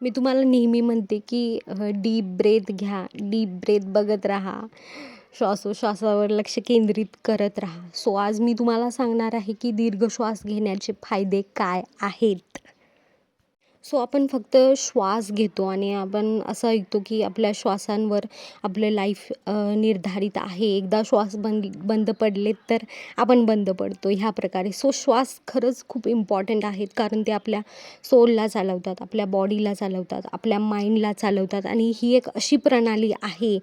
मी तुम्हाला नेहमी म्हणते की डीप ब्रेथ घ्या. डीप ब्रेथ बघत राहा. श्वासोश्वासावर लक्ष केंद्रित करत राहा. सो आज मी तुम्हाला सांगणार आहे की दीर्घ श्वास घेण्याचे फायदे काय आहेत? सो आपण फक्त श्वास घेतो आणि आपण असं ऐकतो की आपल्या श्वासांवर आपलं लाईफ निर्धारित आहे. एकदा श्वास बंद बंद पडलेत तर आपण बंद पडतो ह्या प्रकारे. सो श्वास खरंच खूप इम्पॉर्टंट आहेत कारण ते आपल्या सोलला चालवतात आपल्या बॉडीला चालवतात आपल्या माइंडला चालवतात आणि ही एक अशी प्रणाली आहे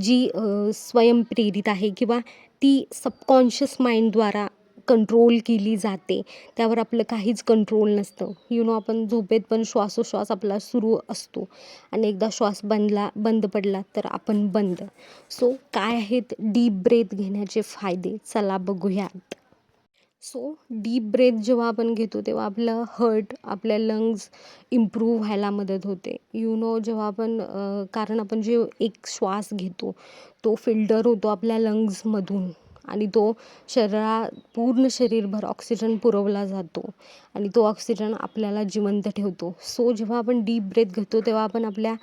जी स्वयंप्रेरित आहे किंवा ती सबकॉन्शियस माइंडद्वारा कंट्रोल केली जाते. त्यावर आपलं काहीच कंट्रोल नसतं. यु नो आपण झोपेत पण श्वासोश्वास आपला सुरू असतो. आणि एकदा श्वास बनला बंद पडला तर आपण बंद. सो काय आहेत डीप ब्रेथ घेण्याचे फायदे? चला बघूयात. सो डीप ब्रेथ जेव्हा आपण घेतो तेव्हा आपलं हर्ट आपल्या लंग्स इम्प्रूव्ह व्हायला मदत होते. यु नो जेव्हा आपण कारण आपण जे एक श्वास घेतो तो फिल्टर होतो आपल्या लंग्समधून आणि तो शरीरात पूर्ण शरीरभर ऑक्सिजन पुरवला जातो. आणि तो ऑक्सिजन आपल्याला जिवंत ठेवतो. सो जेव्हा आपण डीप ब्रेथ घेतो तेव्हा आपण आपल्या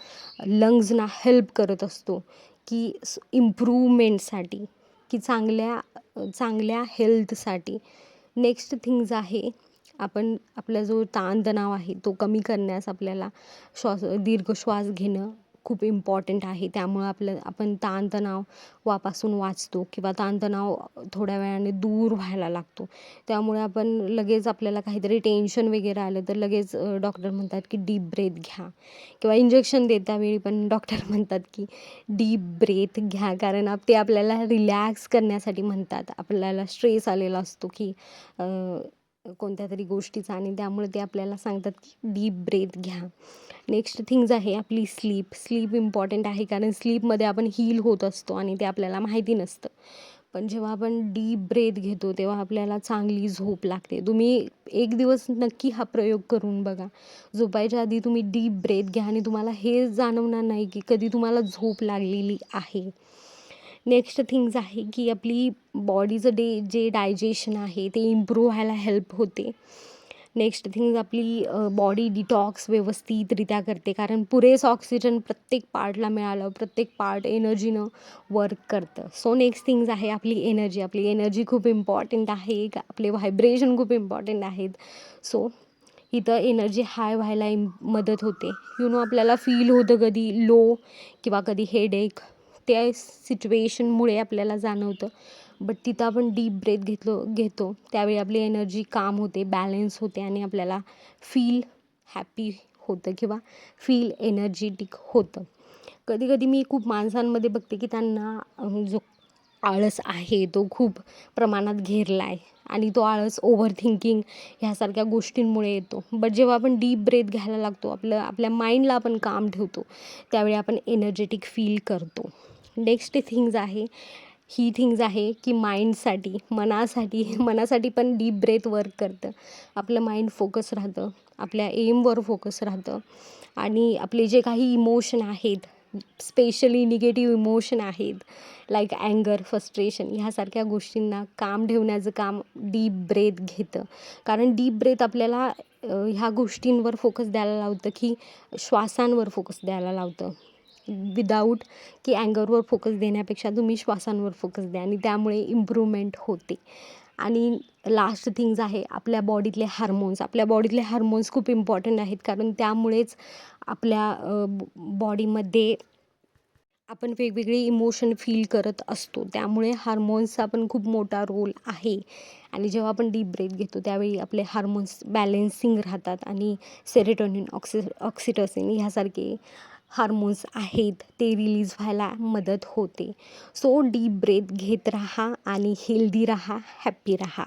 लंग्जना हेल्प करत असतो की इम्प्रूवमेंटसाठी की चांगल्या चांगल्या हेल्थसाठी नेक्स्ट थिंग्ज आहे आपण आपला जो ताणतणाव आहे तो कमी करण्यास आपल्याला श्वास दीर्घ श्वास घेणं खूप इम्पॉर्टंट आहे. त्यामुळं आपलं आपण ताणतणाव वापासून वाचतो किंवा ताणतणाव थोड्या वेळाने दूर व्हायला लागतो. त्यामुळे आपण लगेच आपल्याला काहीतरी टेन्शन वगैरे आलं तर लगेच डॉक्टर म्हणतात की डीप ब्रेथ घ्या. किंवा इंजेक्शन देतावेळी पण डॉक्टर म्हणतात की डीप ब्रेथ घ्या. कारण ते आपल्याला रिलॅक्स करण्यासाठी म्हणतात. आपल्याला स्ट्रेस आलेला असतो की कोणत्या तरी गोष्टीचा आणि त्यामुळे ते आपल्याला सांगतात की डीप ब्रेथ घ्या. नेक्स्ट थिंग्ज आहे आपली स्लीप स्लीप इम्पॉर्टंट आहे कारण स्लीपमध्ये आपण हील होत असतो आणि ते आपल्याला माहिती नसतं. पण जेव्हा आपण डीप ब्रेथ घेतो तेव्हा आपल्याला चांगली झोप लागते. तुम्ही एक दिवस नक्की हा प्रयोग करून बघा. झोपायच्या आधी तुम्ही डीप ब्रेथ घ्या आणि तुम्हाला हे जाणवणार नाही की कधी तुम्हाला झोप लागलेली आहे. नेक्स्ट थिंग्ज आहे की आपली बॉडीचं डे जे डायजेशन आहे ते इम्प्रूव्ह व्हायला हेल्प होते. नेक्स्ट थिंग्ज आपली बॉडी डिटॉक्स व्यवस्थितरित्या करते. कारण पुरेस ऑक्सिजन प्रत्येक पार्टला मिळालं प्रत्येक पार्ट एनर्जीनं वर्क करतं. सो नेक्स्ट थिंग्ज आहे आपली एनर्जी आपली एनर्जी खूप इम्पॉर्टंट आहे. आपले व्हायब्रेशन खूप इम्पॉर्टंट आहेत. सो इथं एनर्जी हाय व्हायला इम मदत होते. यु नो आपल्याला फील होतं कधी लो किंवा कधी हेडेक त्या सिच्युएशनमुळे आपल्याला जाणवतं. बट तिथं आपण डीप ब्रेथ घेतलो घेतो. त्यावेळी आपली एनर्जी काम होते बॅलेन्स होते आणि आपल्याला फील हॅपी होतं किंवा फील एनर्जेटिक होतं. कधी कधी मी खूप माणसांमध्ये बघते की त्यांना जो आळस आहे तो खूप प्रमाणात घेरला आहे आणि तो आळस ओव्हर थिंकिंग ह्यासारख्या गोष्टींमुळे येतो. बट जेव्हा आपण डीप ब्रेथ घ्यायला लागतो आपलं आपल्या माइंडला आपण काम ठेवतो त्यावेळी आपण एनर्जेटिक फील करतो. नेक्स्ट थिंग्ज आहे ही थिंग्ज आहे की माइंडसाठी मनासाठी मनासाठी पण डीप ब्रेथ वर्क करतं. आपलं माइंड फोकस राहतं आपल्या एमवर फोकस राहतं. आणि आपले जे काही इमोशन आहेत स्पेशली निगेटिव्ह इमोशन आहेत लाईक अँगर फ्रस्ट्रेशन ह्यासारख्या गोष्टींना काम ठेवण्याचं काम डीप ब्रेथ घेतं. कारण डीप ब्रेथ आपल्याला ह्या गोष्टींवर फोकस द्यायला लावतं की श्वासांवर फोकस द्यायला लावतं. विदाऊट की अँगरवर फोकस देण्यापेक्षा तुम्ही श्वासांवर फोकस द्या आणि त्यामुळे इम्प्रूव्हमेंट होते. आणि लास्ट थिंग्ज आहे आपल्या बॉडीतले हार्मोन्स आपल्या बॉडीतले हार्मोन्स खूप इम्पॉर्टंट आहेत कारण त्यामुळेच आपल्या बॉडीमध्ये आपण वेगवेगळे इमोशन फील करत असतो. त्यामुळे हार्मोन्सचा पण खूप मोठा रोल आहे. आणि जेव्हा आपण डीप ब्रेथ घेतो त्यावेळी आपले हार्मोन्स बॅलेन्सिंग राहतात. आणि सेरेटोनिन ऑक्सि ऑक्सिटोसिन ह्यासारखे हार्मोन्स आहेत ते रिलीज व्हायला मदत होते. सो डीप ब्रेथ घेत राहा आणि हेल्दी राहा हॅप्पी राहा.